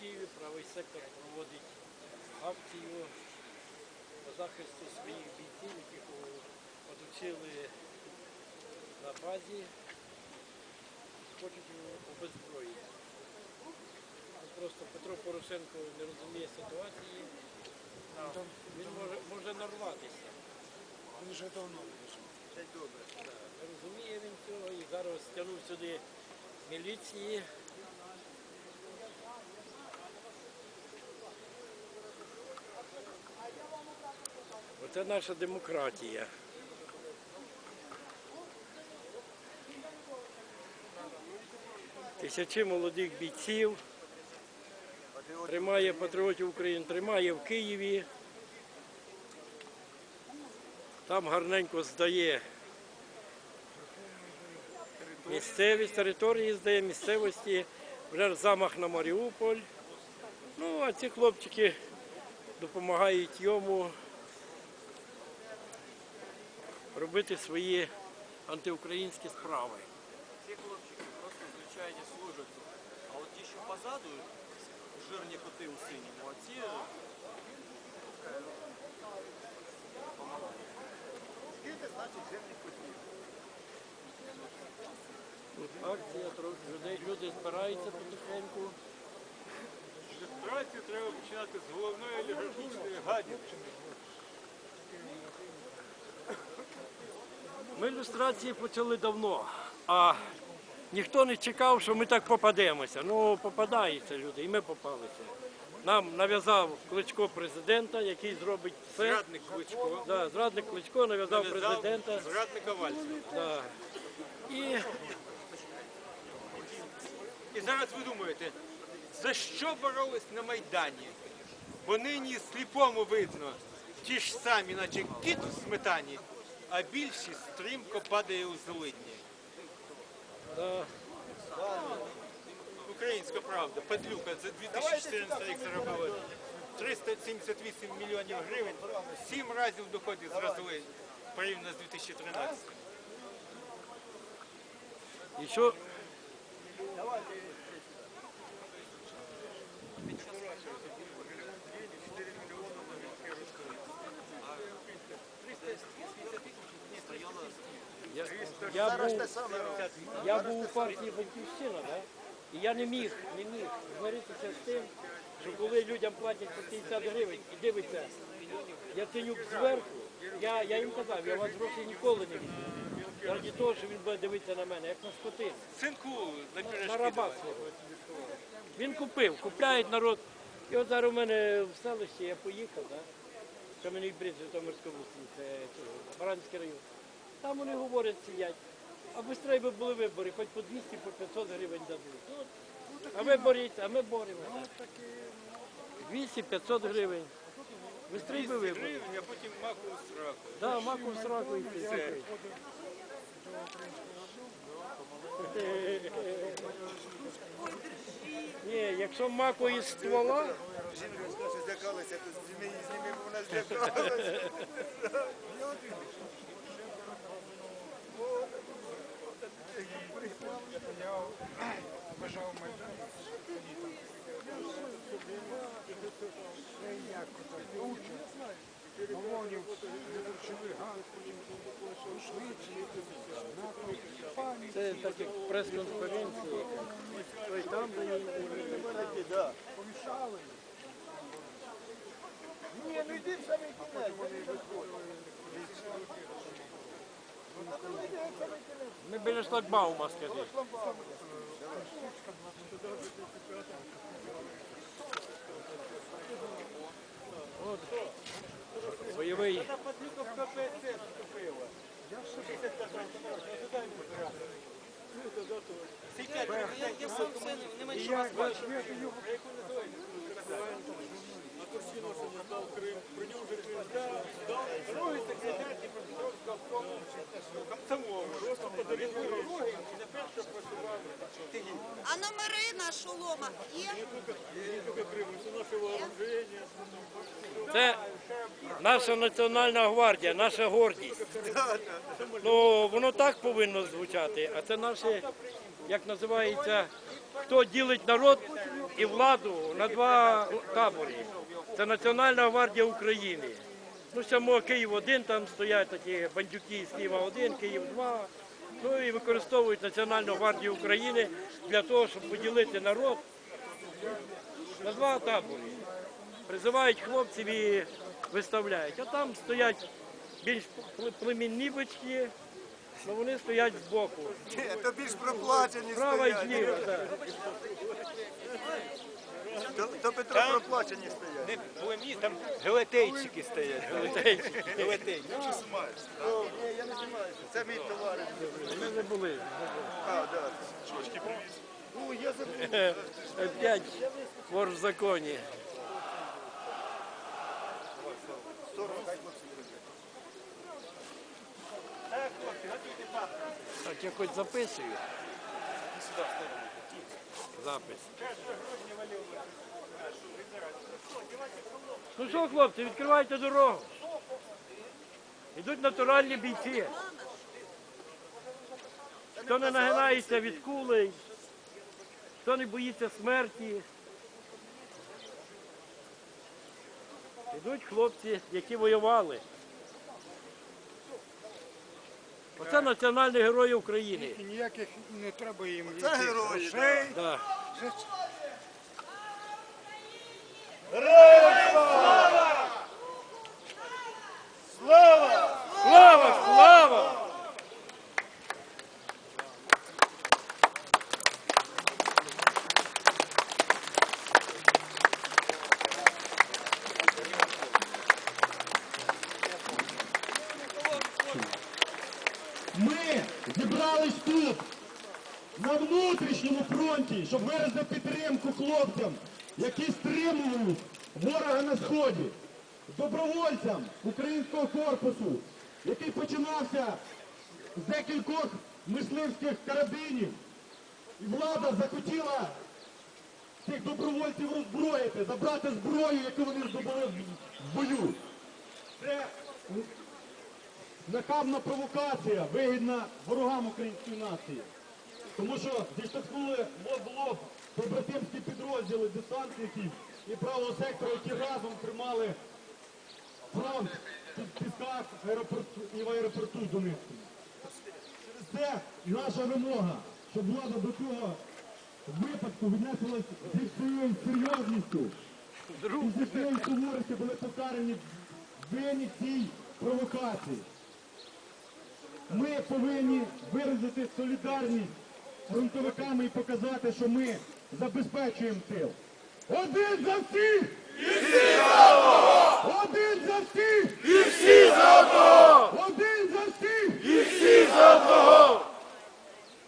Києві правий сектор проводить акцію по захисту своїх бійців, яких оточили на базі, хочуть його обезброїти. Просто Петро Порошенко не розуміє ситуації, він може, може нарватися. Він вже давно вирішив. Не розуміє він цього і зараз стягнув сюди міліції. Оце наша демократія. Тисячі молодих бійців тримає патріотів України, тримає в Києві. Там гарненько здає місцевість, території здає місцевості, вже замах на Маріуполь. Ну, а ці хлопчики допомагають йому робити свої антиукраїнські справи. Ці хлопчики просто звичайні служать тут. А от ті, що позаду, жирні коти у синьому, а ці Тут акція, трохи людей, люди збираються потихеньку. Люстрацію треба починати з головної олігархічної гадівщини. Ми ілюстрації почали давно, а ніхто не чекав, що ми так попадемося. Ну, попадаються люди, і ми попалися. Нам нав'язав Кличко президента, який зробить все. Зрадник Кличко. Да, зрадник Кличко нав'язав нав'язав президента. Зрадника Вальцева. Да. І І зараз ви думаєте, за що боролись на Майдані? Бо нині сліпому видно, ті ж самі, наче кіт у сметані, а більшість стрімко падає у злидні. да, Українська правда, падлюка за 2014 рік заробила 378 мільйонів гривень, сім разів доходів зросли порівняно з 2013. і що Я, я, був, я був у партії Батьківщина, да? і я не міг, не міг змиритися з тим, що коли людям платять по 50 гривень і дивиться Яценюк зверху, я, я їм казав, я вас гроші ніколи не візьму. Раді того, що він буде дивитися на мене, як на скотину. Синку на На пірашки раба свого. Він купив, купляють народ. І от зараз у мене в селищі я поїхав, да? Кам'яний брід Житомирської області, це цього, Баранський район. Там вони говорять, сидять. А швидше би були вибори, хоч по 200, по 500 гривень дадуть. А ви боріться, а ми боремося. 200-500 гривень. Бистрій би вибори. А потім макову сраку. Да, маку в сраку йти. Ні, якщо маку із ствола, Жінка злякалася, то зніми, бо вона злякалася. Я вважав Майдан. Це як так учать. Це так як прес-конференція. Ой, там де Помішали. Ні, ну йди в самий кінець. Ми біля шлагбаума, скажи. Бойовий. я сам це не менше Я бачу, Другий А номери на шоломах є? Це наша національна гвардія, наша гордість. Ну, воно так повинно звучати, а це наше, як називається, хто ділить народ, і владу на два табори. Це Національна гвардія України. Ну, само Київ 1 там стоять такі бандюки з Києва 1, Київ 2. Ну і використовують Національну гвардію України для того, щоб поділити народ на два табори. Призивають хлопців і виставляють. А там стоять більш племінні бички, але вони стоять збоку. То більш проплачені Справа і зліва. так. То, то Петро проплачені стоять. Не племні, там гелетейчики стоять. Гелетейчики. Гелетейчики. О, ні, я не знімаюся. Це мій товариш. Ми не були. А, да. Шочки привіз. О, я забув. Опять вор в законі. 40, хай хлопці привезуть. Так, я хоч записую. Запис. Ну що, хлопці, відкривайте дорогу. Йдуть натуральні бійці. Хто не нагинається від кулей, хто не боїться смерті. Йдуть хлопці, які воювали. Оце національні герої України. І ніяких не треба їм Це яких герої. грошей. Да. Слава! Слава, слава! Ми зібрались тут, на внутрішньому фронті, щоб виразити підтримку хлопцям, які стримують ворога на сході, добровольцям українського корпусу, який починався з декількох мисливських карабінів. І влада захотіла цих добровольців роззброїти, забрати зброю, яку вони здобули в бою. Це нахабна провокація, вигідна ворогам української нації. Тому що зіштовхнули лоб в лоб побратимські підрозділи десантників і правого сектору, які разом тримали фронт під пісках і в аеропорту Донецькому. Через це наша вимога, щоб влада до цього випадку віднесилась зі всією серйозністю і зі всією суворістю були покарані винні цій провокації. Ми повинні виразити солідарність фронтовиками і показати, що ми забезпечуємо тил. Один за всіх! І всі за одного! Один за всіх! І всі за одного! Один за всіх! І всі за одного!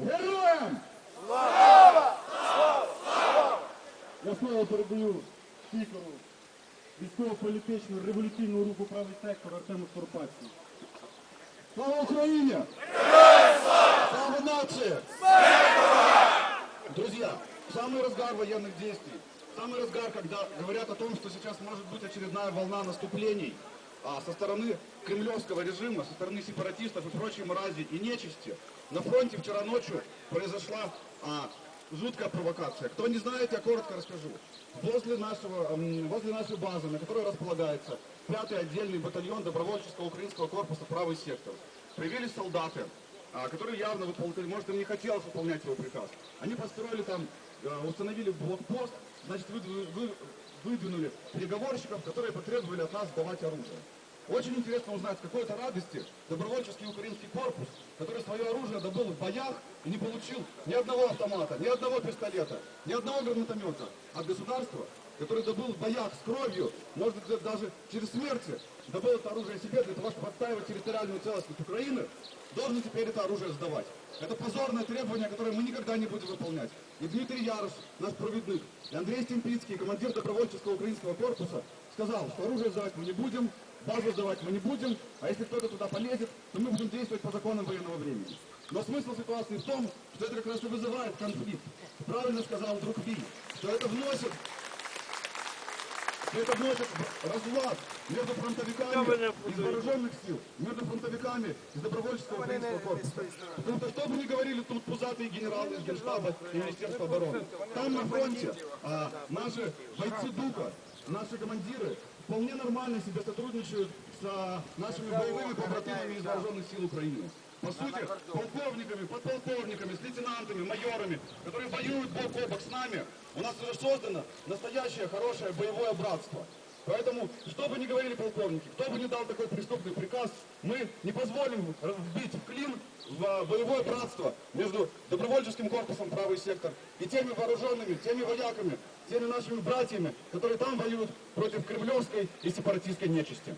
Героям! Слава! Я слово передаю спікеру військово-політичного революційного руху правий сектор Артему Скоропадському. Слава Украине! Слава нации! Друзья, самый разгар военных действий, самый разгар, когда говорят о том, что сейчас может быть очередная волна наступлений а, со стороны кремлевского режима, со стороны сепаратистов и прочей мрази и нечисти, на фронте вчера ночью произошла а, жуткая провокация. Кто не знает, я коротко расскажу. Возле, нашего, возле нашей базы, на которой располагается 5-й отдельный батальон добровольческого украинского корпуса «Правый сектор», появились солдаты, а, которые явно выполняли, может им не хотелось выполнять свой приказ. Они построили там, э, установили блокпост, значит, выдвинули, вы- выдвинули переговорщиков, которые потребовали от нас сдавать оружие. Очень интересно узнать, с какой-то радости добровольческий украинский корпус, который свое оружие добыл в боях и не получил ни одного автомата, ни одного пистолета, ни одного гранатомета от государства, который добыл в боях с кровью, может быть, даже через смерть, добыл это оружие себе для того, чтобы отстаивать территориальную целостность Украины, должен теперь это оружие сдавать. Это позорное требование, которое мы никогда не будем выполнять. И Дмитрий Ярош, наш проводник, и Андрей Стемпицкий, командир добровольческого украинского корпуса, сказал, что оружие сдавать мы не будем, базу сдавать мы не будем, а если кто-то туда полезет, то мы будем действовать по законам военного времени. Но смысл ситуации в том, что это как раз и вызывает конфликт. Правильно сказал друг Ви, что это вносит это вносит разлад между фронтовиками из вооруженных сил, между фронтовиками из добровольческого украинского корпуса. Потому что, что бы ни говорили тут пузатые генералы из Генштаба и Министерства обороны, там на фронте а, наши бойцы ДУКа, наши командиры вполне нормально себе сотрудничают с а, нашими боевыми побратимами из вооруженных сил Украины. По сути, полковниками, подполковниками, с лейтенантами, майорами, которые воюют бок о бок с нами, у нас уже создано настоящее хорошее боевое братство. Поэтому, что бы ни говорили полковники, кто бы ни дал такой преступный приказ, мы не позволим вбить в клин в боевое братство между добровольческим корпусом правый сектор и теми вооруженными, теми вояками, теми нашими братьями, которые там воюют против кремлевской и сепаратистской нечисти.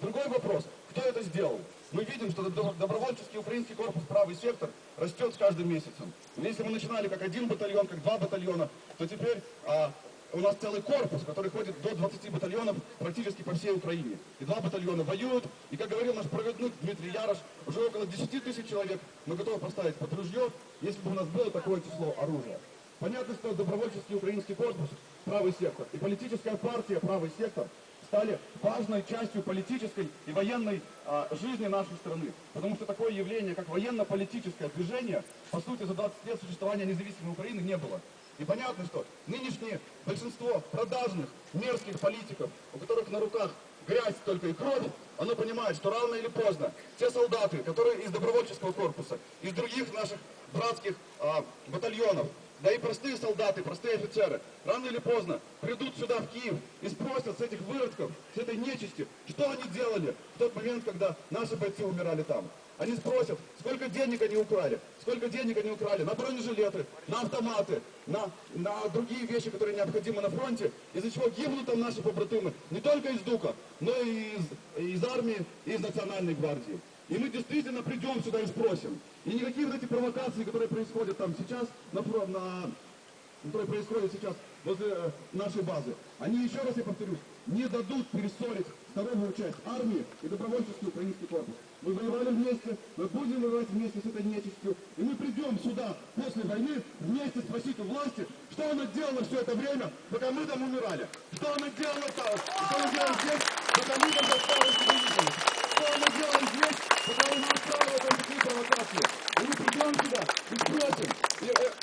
Другой вопрос, кто это сделал? Мы видим, что добро- добровольческий украинский корпус «Правый сектор» растет с каждым месяцем. Если мы начинали как один батальон, как два батальона, то теперь а, у нас целый корпус, который ходит до 20 батальонов практически по всей Украине. И два батальона воюют, и, как говорил наш проводник Дмитрий Ярош, уже около 10 тысяч человек мы готовы поставить под ружье, если бы у нас было такое число оружия. Понятно, что добровольческий украинский корпус «Правый сектор» и политическая партия «Правый сектор» стали важной частью политической и военной а, жизни нашей страны. Потому что такое явление, как военно-политическое движение, по сути, за 20 лет существования независимой Украины не было. И понятно, что нынешнее большинство продажных, мерзких политиков, у которых на руках грязь только и кровь, оно понимает, что рано или поздно те солдаты, которые из добровольческого корпуса, из других наших братских а, батальонов, да и простые солдаты, простые офицеры, рано или поздно придут сюда, в Киев, и спросят с этих выродков, с этой нечисти, что они делали в тот момент, когда наши бойцы умирали там. Они спросят, сколько денег они украли, сколько денег они украли на бронежилеты, на автоматы, на, на другие вещи, которые необходимы на фронте, из-за чего гибнут там наши побратимы не только из ДУКа, но и из, из армии, и из национальной гвардии. И мы действительно придем сюда и спросим. И никакие вот эти провокации, которые происходят там сейчас, на, на, которые происходят сейчас возле э, нашей базы, они, еще раз я повторюсь, не дадут перессорить здоровую часть армии и добровольческий украинский корпус. Мы воевали вместе, мы будем воевать вместе с этой нечистью, и мы придем сюда после войны вместе спросить у власти, что она делала все это время, пока мы там умирали. Что она делала там, что она делала здесь, пока мы там досталось. Что она делала здесь, мы придем сюда спросим.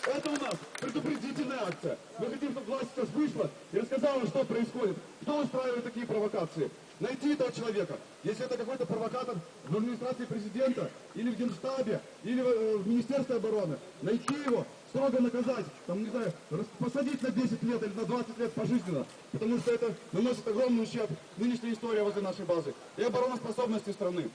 Это у нас предупредительная акция. Мы хотим, чтобы власть сейчас вышла и рассказала, что происходит, кто устраивает такие провокации. Найти этого человека. Если это какой-то провокатор в администрации президента, или в Генштабе, или в, в Министерстве обороны, найти его, строго наказать, там, не знаю, посадить на 10 лет или на 20 лет пожизненно, потому что это наносит огромный ущерб нынешней истории возле нашей базы и обороноспособности страны.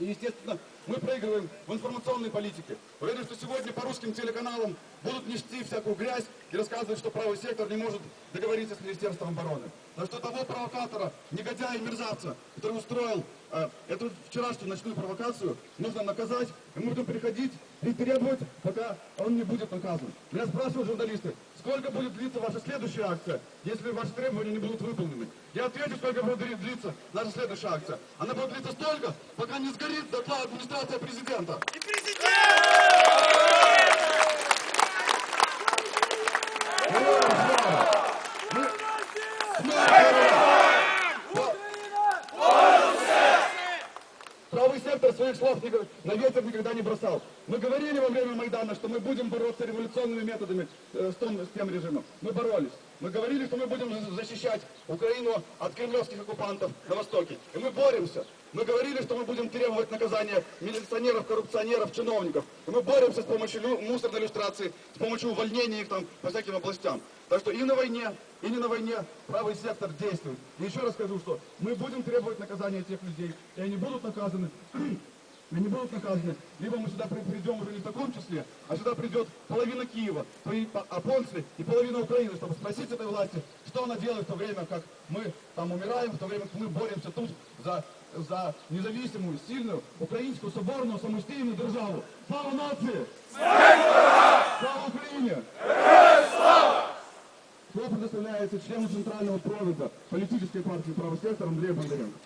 Естественно, мы проигрываем в информационной политике. Уверен, что сегодня по русским телеканалам будут нести всякую грязь и рассказывать, что правый сектор не может договориться с Министерством обороны. Но что того провокатора, негодяя и мерзавца, который устроил э, эту вчерашнюю ночную провокацию, нужно наказать, и мы будем приходить и требовать, пока он не будет наказан. Меня спрашивают журналисты, сколько будет длиться ваша следующая акция, если ваши требования не будут выполнены. Я отвечу, сколько будет дли- длиться наша следующая акция. Она будет длиться столько, пока не сгорит дотла администрация президента. Правый сектор своих слов на ветер никогда не бросал. Мы говорили во время Майдана, что мы будем бороться революционными методами э, с тем режимом. Мы боролись. Мы говорили, что мы будем за- защищать Украину от кремлевских оккупантов на Востоке. И мы боремся. Мы говорили, что мы будем требовать наказания милиционеров, коррупционеров, чиновников. И мы боремся с помощью мусорной иллюстрации, с помощью увольнения их там по всяким областям. Так что и на войне, и не на войне правый сектор действует. И еще раз скажу, что мы будем требовать наказания этих людей, и они будут наказаны Они будут наказаны. Либо мы сюда при- придем уже не в таком числе, а сюда придет половина Киева, свои по- опонцы и половина Украины, чтобы спросить этой власти, что она делает в то время, как мы там умираем, в то время, как мы боремся тут за, за независимую, сильную, українську, соборну, самостійну державу. Слава нації! Слава Україні! Слово предоставляется члену Центрального провода политической партии «Правый сектор» Андрею Бондаренко.